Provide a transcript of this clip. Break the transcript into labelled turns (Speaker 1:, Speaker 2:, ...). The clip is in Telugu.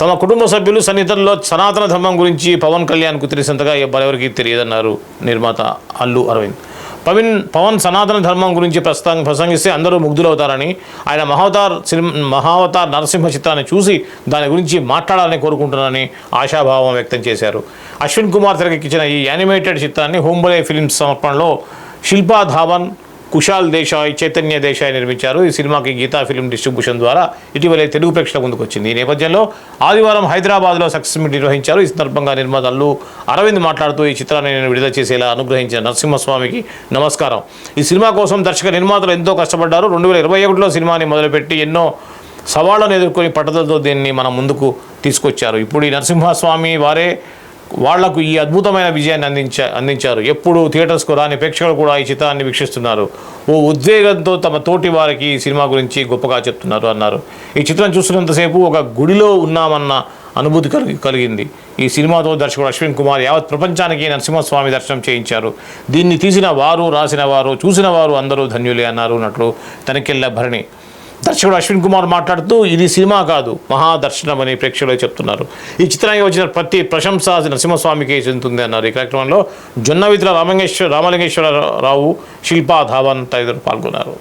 Speaker 1: తమ కుటుంబ సభ్యులు సన్నిహితుల్లో సనాతన ధర్మం గురించి పవన్ కళ్యాణ్కు తెలిసినంతగా ఎవరెవరికి తెలియదన్నారు నిర్మాత అల్లు అరవింద్. పవన్ పవన్ సనాతన ధర్మం గురించి ప్రస్తుతం ప్రసంగిస్తే అందరూ ముగ్ధులవుతారని ఆయన మహావతార్ సినిమా మహావతార్ నరసింహ చిత్రాన్ని చూసి దాని గురించి మాట్లాడాలని కోరుకుంటున్నానని ఆశాభావం వ్యక్తం చేశారు. అశ్విన్ కుమార్ తెరకెక్కించిన ఈ యానిమేటెడ్ చిత్రాన్ని హోంబలే ఫిల్మ్స్ సమర్పణలో శిల్పా ధావన్ కుషాల్ దేశాయ్ చైతన్య దేశాయ్ నిర్మించారు. ఈ సినిమాకి గీతా ఫిల్మ్ డిస్ట్రిబ్యూషన్ ద్వారా ఇటీవలే తెలుగు ప్రేక్షకుల ముందుకు వచ్చింది. ఈ నేపథ్యంలో ఆదివారం హైదరాబాద్లో సక్సెస్ మీట్ నిర్వహించారు. ఈ సందర్భంగా నిర్మాత అల్లు అరవింద్ మాట్లాడుతూ ఈ చిత్రాన్ని నేను విడుదల చేసేలా అనుగ్రహించిన నరసింహస్వామికి నమస్కారం. ఈ సినిమా కోసం దర్శక నిర్మాతలు ఎంతో కష్టపడ్డారు. రెండు వేల ఇరవై ఒకటిలో సినిమాని మొదలుపెట్టి ఎన్నో సవాళ్ళను ఎదుర్కొని పట్టుదలతో దీన్ని మన ముందుకు తీసుకొచ్చారు. ఇప్పుడు ఈ నరసింహస్వామి వారే వాళ్ళకు ఈ అద్భుతమైన విజయాన్ని అందించ అందించారు. ఎప్పుడు థియేటర్స్కు రాని ప్రేక్షకులు కూడా ఈ చిత్రాన్ని వీక్షిస్తున్నారు. ఓ ఉద్వేగంతో తమ తోటి వారికి ఈ సినిమా గురించి గొప్పగా చెప్తున్నారు అన్నారు. ఈ చిత్రం చూస్తున్నంతసేపు ఒక గుడిలో ఉన్నామన్న అనుభూతి కలిగి కలిగింది. ఈ సినిమాతో దర్శకుడు అశ్విన్ కుమార్ యావత్ ప్రపంచానికి నరసింహస్వామి దర్శనం చేయించారు. దీన్ని తీసిన వారు రాసిన వారు చూసిన వారు అందరూ ధన్యులే అన్నారు అన్నట్లు తనికెళ్ళ భరణి. దర్శకుడు అశ్విన్ కుమార్ మాట్లాడుతూ ఇది సినిమా కాదు మహాదర్శనం అని ప్రేక్షకులు చెప్తున్నారు. ఈ చిత్రానికి వచ్చిన ప్రతి ప్రశంస నరసింహస్వామికి చెందుతుంది అన్నారు. ఈ కార్యక్రమంలో జొన్నవిత్ర రామలింగేశ్వర రామలింగేశ్వరరావు శిల్పా ధావన్ తదితరులు పాల్గొన్నారు.